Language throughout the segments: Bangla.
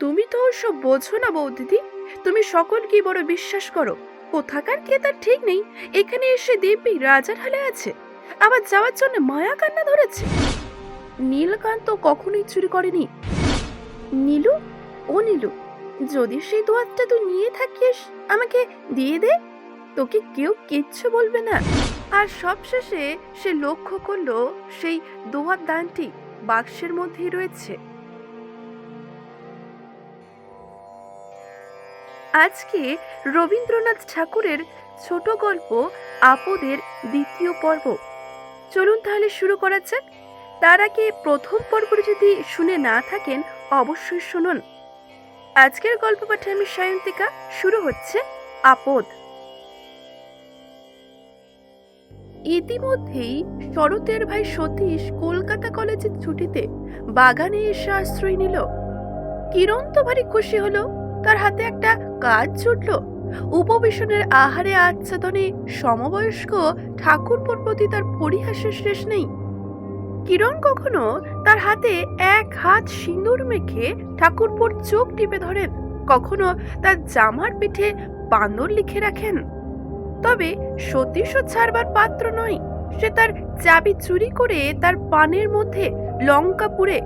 তুমি তো ওসব বোঝো না বৌদিদি। তুমি সকলকেই বড় বিশ্বাস করো? কোথাকার কে তার ঠিক নেই? এখানে এসে দেবী রাজার হালে আছে। আবার যাওয়ার জন্য মায়া কান্না ধরেছে। নীলকান্ত কখনোই চুরি করেনি। নীলু, ও নীলু, যদি সেই দোয়াতটা তুই নিয়ে থাকিস, আমাকে দিয়ে দে। তোকে কেউ কিচ্ছু বলবে না। আর সবশেষে সে লক্ষ্য করল সেই দোয়াত দানটি বাক্সের মধ্যেই রয়েছে। আজকে রবীন্দ্রনাথ ঠাকুরের ছোট গল্প আপদের দ্বিতীয় পর্ব। চলুন তাহলে শুরু করা যাক। তার আগে প্রথম পর্বটি যদি শুনে না থাকেন, অবশ্যই শুনুন। আজকের গল্প পাঠে আমি সায়ন্তিকা, শুরু হচ্ছে আপদ। ইতিমধ্যেই শরতের ভাই সতীশ কলকাতা কলেজের ছুটিতে বাগানে এসে আশ্রয় নিল। কিরণ তো ভারী খুশি হলো, তার হাতে একটা কাজ জুটল উপবেশনের আহারে আচ্ছাদনে সমবয়স্ক ঠাকুরপুর প্রতি তার পরিহাসের শেষ নেই। কিরণ কখনো তার হাতে এক হাত সিঁদুর মেখে ঠাকুরপুর চোখ টিপে ধরেন, কখনো তার জামার পিঠে বান্দর লিখে রাখেন। তবে সতীশও ছাড়বার পাত্র নয়, সে তার চাবি চুরি করে তার পানের মধ্যে লঙ্কা পুড়ে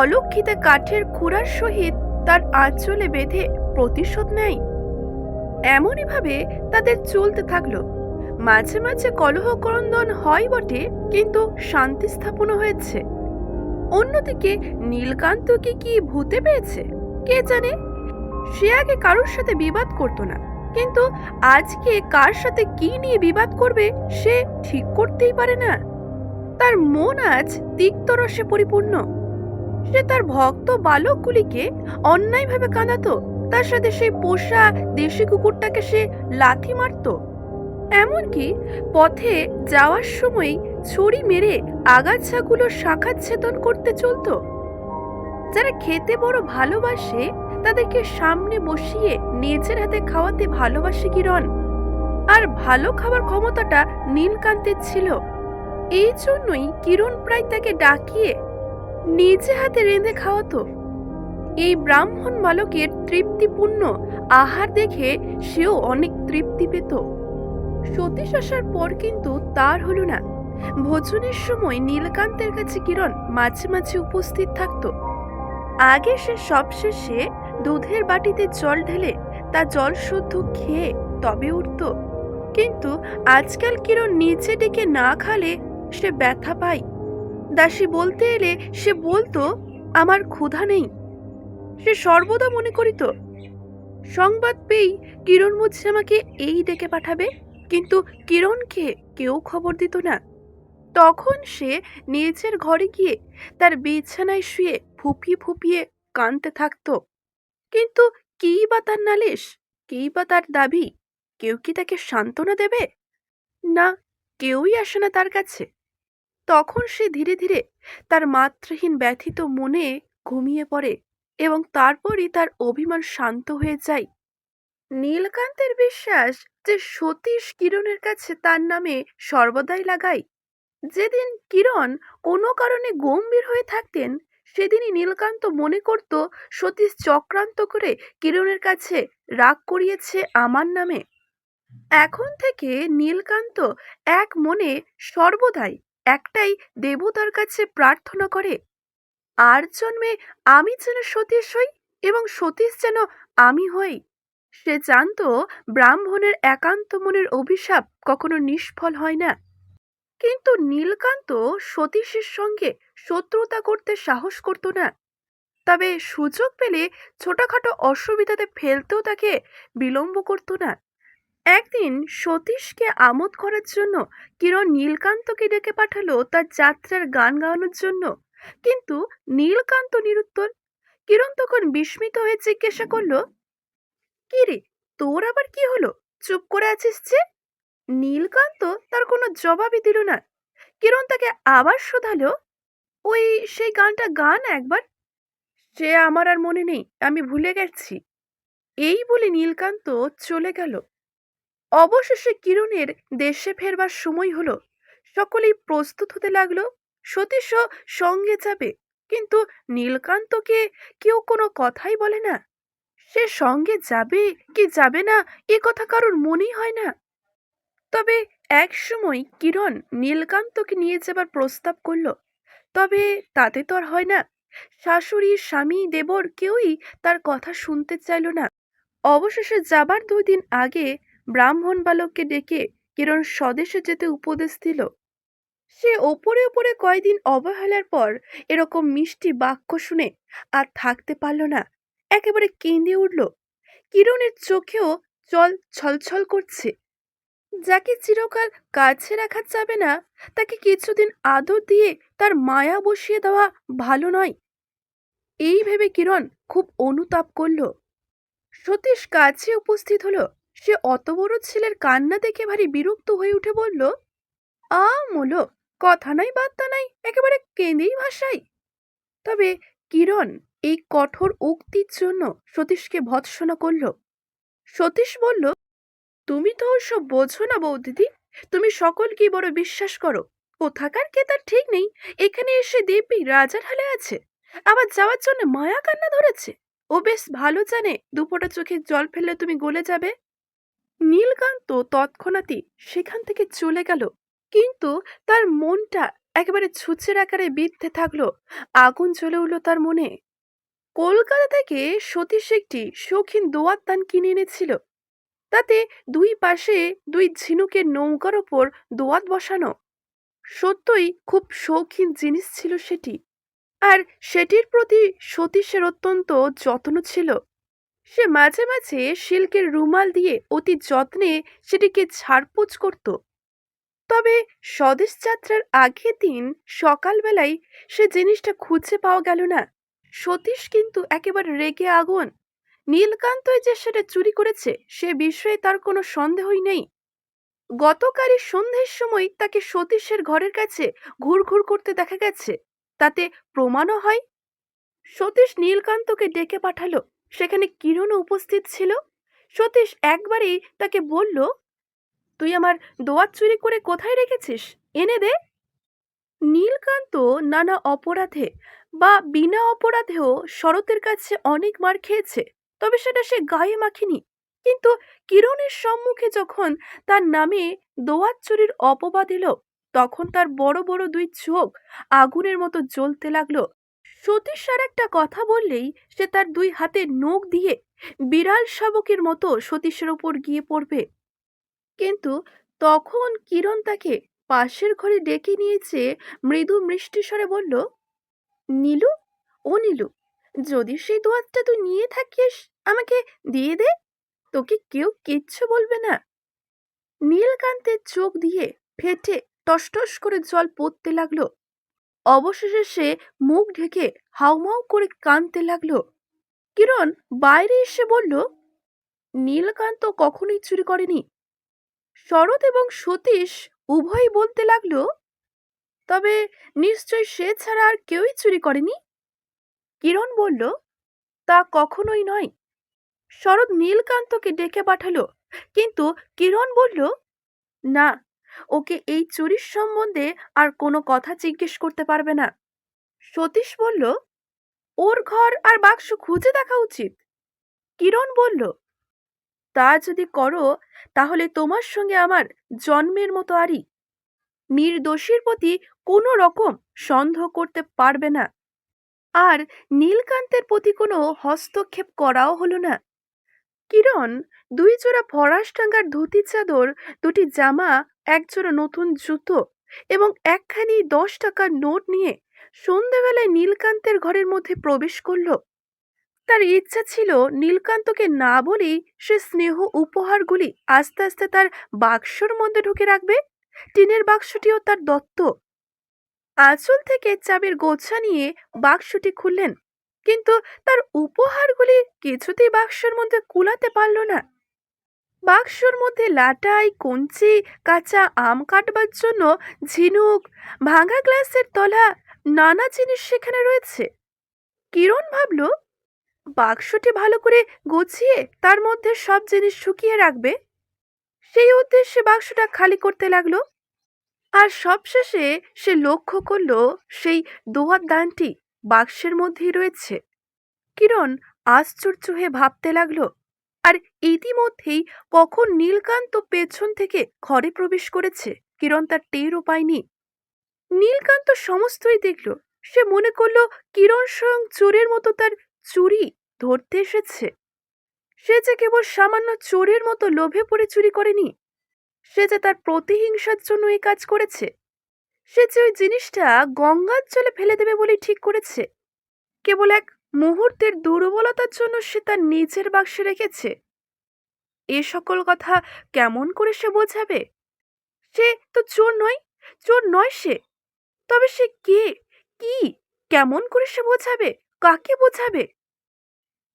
অলক্ষিতে কাঠের খুঁড়ার সহিত তার আঁচলে বেঁধে প্রতিশোধ নেয় এমনই ভাবে তাদের চলতে থাকল। মাঝে মাঝে কলহ ক্রন্দন হয় বটে, কিন্তু শান্তি স্থাপনও হয়েছে। অন্যদিকে নীলকান্তকে কি ভূতে পেয়েছে, কে জানে? সে আগে কারোর সাথে বিবাদ করতো না, কিন্তু আজকে কার সাথে কি নিয়ে বিবাদ করবে, সে ঠিক করতেই পারে না। তার মন আজ তিক্তরসে পরিপূর্ণ। সে তার ভক্ত বালকগুলিকে অন্যায়ভাবে কাঁদাতো তার সাথে সেই পোষা দেশি কুকুরটাকে সে লাথি মারতো। এমনকি পথে যাওয়ার সময় ছুরি মেরে আগাছাগুলো শাখা ছেদন করতে চলতো। যারা খেতে বড় ভালোবাসে, তাদেরকে সামনে বসিয়ে নিজের হাতে খাওয়াতে ভালোবাসে কিরণ। আর ভালো খাবার ক্ষমতাটা নীলকান্তের ছিল। এই জন্যই কিরণ প্রায় তাকে ডাকিয়ে নিজে হাতে রেঁধে খাওয়াতো। এই ব্রাহ্মণ বালকের তৃপ্তিপূর্ণ আহার দেখে সেও অনেক তৃপ্তি পেত। সতীশ আসার পর কিন্তু তার হলো না। ভোজনের সময় নীলকান্তের কাছে কিরণ মাঝে মাঝে উপস্থিত থাকত। আগে সে সবশেষে দুধের বাটিতে জল ঢেলে তা জল শুদ্ধ খেয়ে তবে উঠত। কিন্তু আজকাল কিরণ নিচে ডেকে না খালে সে ব্যথা পায়। দাসী বলতে এলে সে বলতো, আমার ক্ষুধা নেই। সে সর্বদা মনে করিত সংবাদ পেয়েই কিরণ মুছে আমাকে এই ডেকে পাঠাবে, কিন্তু কিরণকে কেউ খবর দিত না। তখন সে নিজের ঘরে গিয়ে তার বিছানায় শুয়ে ফুপিয়ে ফুপিয়ে কাঁদতে থাকতো। কিন্তু কী বা তার নালিশ, কী বা তার দাবি, কেউ কি তাকে সান্ত্বনা দেবে? না, কেউই আসে না তার কাছে। তখন সে ধীরে ধীরে তার মাতৃহীন ব্যথিত মনে ঘুমিয়ে পড়ে। এবং তারপরই তার অভিমান শান্ত হয়ে যায়। নীলকান্তের বিশ্বাস যে সতীশ কিরণের কাছে তার নামে সর্বদাই লাগায়। যেদিন কিরণ কোনো কারণে গম্ভীর হয়ে থাকতেন, সেদিনই নীলকান্ত মনে করত, সতীশ চক্রান্ত করে কিরণের কাছে রাগ করিয়েছে আমার নামে। এখন থেকে নীলকান্ত এক মনে সর্বদাই একটাই দেবতার কাছে প্রার্থনা করে। আর জন্মে আমি যেন সতীশ হই এবং সতীশ যেন আমি হই? সে জানত ব্রাহ্মণের একান্ত মনের অভিশাপ কখনো নিষ্ফল হয় না। কিন্তু নীলকান্ত সতীশের সঙ্গে শত্রুতা করতে সাহস করত না। তবে সুযোগ পেলে ছোটখাটো অসুবিধাতে ফেলতেও তাকে বিলম্ব করত না। একদিন সতীশকে আমোদ করার জন্য কিরণ নীলকান্তকে ডেকে পাঠালো তার যাত্রার গান গাওয়ানোর জন্য। কিন্তু নীলকান্ত নিরুত্তর কিরণ তখন বিস্মিত হয়ে জিজ্ঞাসা করল কি রে তোর আবার কি হলো? চুপ করে আছিস যে? নীলকান্ত তার কোনো জবাবই দিল না। কিরণ তাকে আবার শোধালো, ওই সেই গানটা গান একবার। সে আমার আর মনে নেই, আমি ভুলে গেছি। এই বলে নীলকান্ত চলে গেল। অবশেষে কিরণের দেশে ফেরবার সময় হলো। সকলেই প্রস্তুত হতে লাগল। সতীশ সঙ্গে যাবে। কিন্তু নীলকান্তকে কেউ কোনো কথাই বলে না। সে সঙ্গে যাবে কি যাবে না, এ কথা কারোর মনেই হয় না। তবে এক সময় কিরণ নীলকান্তকে নিয়ে যাবার প্রস্তাব করল। তবে তাতে তো আর হয় না। শাশুড়ি, স্বামী, দেবর কেউই তার কথা শুনতে চাইল না। অবশেষে যাবার দুই দিন আগে ব্রাহ্মণ বালককে ডেকে কিরণ স্বদেশে যেতে উপদেশ দিল। সে ওপরে ওপরে কয়দিন অবহেলার পর এরকম মিষ্টি বাক্য শুনে আর থাকতে পারল না। একেবারে কেঁদে উঠল। কিরণের চোখেও জল ছলছল করছে। যাকে চিরকাল কাছে রাখা যাবে না, তাকে কিছুদিন আদর দিয়ে তার মায়া বসিয়ে দেওয়া ভালো নয়। এই ভেবে কিরণ খুব অনুতাপ করল। সতীশ কাছে উপস্থিত হলো। সে অত বড় ছেলের কান্না দেখে ভারী বিরক্ত হয়ে উঠে বলল, আ মুলো কথা নাই, বার্তা নাই, একেবারে কেঁদেই ভাসাই। তবে কিরণ এই কঠোর উক্তির জন্য সতীশকে ভৎসনা করল। সতীশ বলল, তুমি তো ওসব বোঝো না বৌদিদি, তুমি সকলকে বড় বিশ্বাস করো। কোথাকার কে তার ঠিক নেই, এখানে এসে দেবী রাজার হালে আছে। আবার যাওয়ার জন্য মায়া কান্না ধরেছে। ও বেশ ভালো জানে দুপোটা চোখে জল ফেললে তুমি গলে যাবে। নীলকান্ত তৎক্ষণাৎই সেখান থেকে চলে গেল। কিন্তু তার মনটা একেবারে ছুঁচের আকারে বিদ্ধে থাকল। আগুন জ্বলে উঠল তার মনে। কলকাতা থেকে সতীশ একটি শৌখিন দোয়াত দান কিনে এনেছিল। তাতে দুই পাশে দুই ঝিনুকের নৌকার ওপর দোয়াত বসানো। সত্যই খুব শৌখিন জিনিস ছিল সেটি। আর সেটির প্রতি সতীশের অত্যন্ত যত্ন ছিল। সে মাঝে মাঝে সিল্কের রুমাল দিয়ে অতি যত্নে সেটিকে ঝাড়পোছ করত। তবে স্বদেশ যাত্রার আগের দিন সকালবেলায় সে জিনিসটা খুঁজে পাওয়া গেল না। সতীশ কিন্তু একেবারে রেগে আগুন। নীলকান্তই যে সেটা চুরি করেছে, সে বিষয়ে তার কোনো সন্দেহই নেই। গতকালই সন্ধ্যের সময় তাকে সতীশের ঘরের কাছে ঘুরঘুর করতে দেখা গেছে। তাতে প্রমাণও হয়। সতীশ নীলকান্তকে ডেকে পাঠালো। সেখানে কিরণও উপস্থিত ছিল। সতীশ একবারেই তাকে বলল তুই আমার দোয়াত চুরি করে কোথায় রেখেছিস? এনে দে। নীলকান্ত নানা অপরাধে বা বিনা অপরাধেও শরতের কাছে অনেক মার খেয়েছে, তবে সেটা সে গায়ে মাখেনি। কিন্তু কিরণের সম্মুখে যখন তার নামে দোয়াত চুরির অপবাদ এলো, তখন তার বড় বড় দুই চোখ আগুনের মতো জ্বলতে লাগল। সতীশ আর একটা কথা বললেই সে তার দুই হাতে নখ দিয়ে বিড়াল শাবকের মতো সতীশের ওপর গিয়ে পড়বে। কিন্তু তখন কিরণ তাকে পাশের ঘরে ডেকে নিয়েছে, মৃদু মিষ্টি স্বরে বলল, নীলু, ও নীলু, যদি সেই দোয়াতটা তুই নিয়ে থাকিস, আমাকে দিয়ে দে, তোকে কেউ কিচ্ছু বলবে না। নীলকান্তের চোখ দিয়ে ফেটে টসটস করে জল পড়তে লাগল। অবশেষে সে মুখ ঢেকে হাউমাউ করে কাঁদতে লাগল। কিরণ বাইরে এসে বলল, নীলকান্ত কখনোই চুরি করেনি শরৎ এবং সতীশ উভয়ই বলতে লাগল, তবে নিশ্চয় সে ছাড়া আর কেউই চুরি করেনি? কিরণ বলল, তা কখনোই নয়। শরৎ নীলকান্তকে ডেকে পাঠালো, কিন্তু কিরণ বলল, না, ওকে এই চুরির সম্বন্ধে আর কোনো কথা জিজ্ঞেস করতে পারবে না। সতীশ বলল, ওর ঘর আর বাক্স খুঁজে দেখা উচিত। কিরণ বলল তা যদি করো, তাহলে তোমার সঙ্গে আমার জন্মের মতো আরই। নির্দোষীর প্রতি কোনো রকম সন্দেহ করতে পারবে না। আর নীলকান্তের প্রতি কোনো হস্তক্ষেপ করাও হলো না। কিরণ, দুই জোড়া ফরাস টাঙ্গার ধুতি চাদর, দুটি জামা, এক জোড়া নতুন জুতো এবং একখানি দশ টাকার নোট নিয়ে সন্ধেবেলায় নীলকান্তের ঘরের মধ্যে প্রবেশ করল। তার ইচ্ছা ছিল নীলকান্তকে না বলেই সে স্নেহ উপহারগুলি আস্তে আস্তে তার বাক্সর মধ্যে ঢুকে রাখবে। টিনের বাক্সটিও তার দত্ত। আঁচল থেকে চাবির গোছা নিয়ে বাক্সটি খুললেন, কিন্তু তার উপহারগুলি কিছুতেই বাক্সর মধ্যে কুলাতে পারল না। বাক্সর মধ্যে লাটাই, কঞ্চি, কাঁচা আম কাটবার জন্য ঝিনুক, ভাঙা গ্লাসের তলা, নানা জিনিস সেখানে রয়েছে। কিরণ ভাবল বাক্সটি ভালো করে গুছিয়ে তার মধ্যে সব জিনিস শুকিয়ে রাখবে? সেই উদ্দেশ্যে বাক্সটা খালি করতে লাগল। আর সবশেষে সে লক্ষ্য করল সেই দোয়ার দানটি বাক্সের মধ্যেই রয়েছে। কিরণ আশ্চর্য হয়ে ভাবতে লাগল, আর ইতিমধ্যেই কখন নীলকান্ত পেছন থেকে ঘরে প্রবেশ করেছে? কিরণ তার টেরও পায়নি। নীলকান্ত সমস্তই দেখল। সে মনে করল কিরণ স্বয়ং চোরের মতো তার চুরি ধরতে এসেছে। সে যে কেবল সামান্য চোরের মতো লোভে পড়ে চুরি করেনি, সে যে তার প্রতিহিংসার জন্য এই কাজ করেছে, সে যে ওই জিনিসটা গঙ্গার জলে ফেলে দেবে বলেই ঠিক করেছে, কেবল এক মুহূর্তের দুর্বলতার জন্য সে তার নিজের বাক্সে রেখেছে। এ সকল কথা কেমন করে সে বোঝাবে? সে তো চোর নয় চোর নয় সে, তবে সে কে, কি, কেমন করে সে বোঝাবে, কাকে বোঝাবে?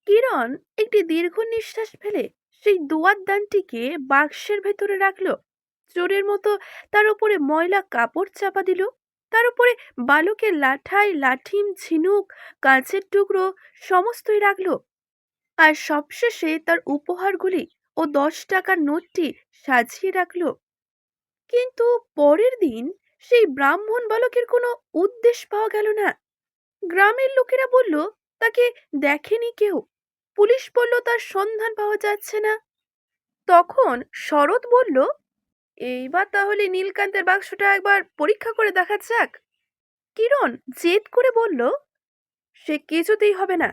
কিরণ একটি দীর্ঘ নিঃশ্বাস ফেলে সেই দোয়ার দানটিকে বাক্সের ভেতরে রাখল। চোরের মতো তার উপরে ময়লা কাপড় চাপা দিল। তার উপরে বালকের লাঠাই লাঠিম, ঝিনুক কাঁচের টুকরো সমস্তই রাখল। আর সবশেষে তার উপহারগুলি ও দশ টাকার নোটটি সাজিয়ে রাখল। কিন্তু পরের দিন সেই ব্রাহ্মণ বালকের কোনো উদ্দেশ্য পাওয়া গেল না। গ্রামের লোকেরা বলল, তাকে দেখেনি কেউ। পুলিশ বলল, তার সন্ধান পাওয়া যাচ্ছে না। তখন শরৎ বলল, এইবার তাহলে নীলকান্তের বাক্সটা একবার পরীক্ষা করে দেখা যাক। কিরণ জেদ করে বলল, সে কিছুতেই হবে না।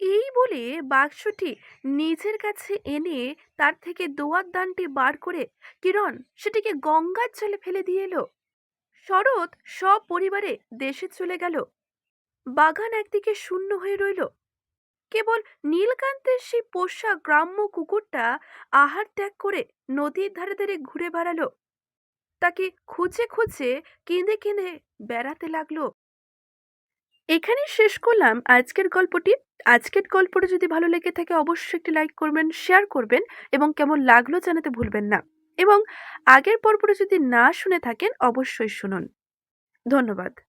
এই বলে বাক্সটি নিজের কাছে এনে তার থেকে দোয়ার দানটি বার করে কিরণ সেটিকে গঙ্গার জলে ফেলে দিয়ে এলো। শরৎ সব পরিবারে দেশে চলে গেল। বাগান একদিকে শূন্য হয়ে রইল। কেবল নীলকান্তের সেই পোষা গ্রাম্য কুকুরটা আহার ত্যাগ করে নদীর ধারে ধারে ঘুরে বেড়ালো। তাকে খুঁজে খুঁজে কেঁদে কেঁদে বেড়াতে লাগল। এখানে শেষ করলাম আজকের গল্পটি। আজকের গল্পটা যদি ভালো লেগে থাকে অবশ্যই একটি লাইক করবেন, শেয়ার করবেন এবং কেমন লাগল জানাতে ভুলবেন না। এবং আগের পর্বটা যদি না শুনে থাকেন অবশ্যই শুনুন। ধন্যবাদ।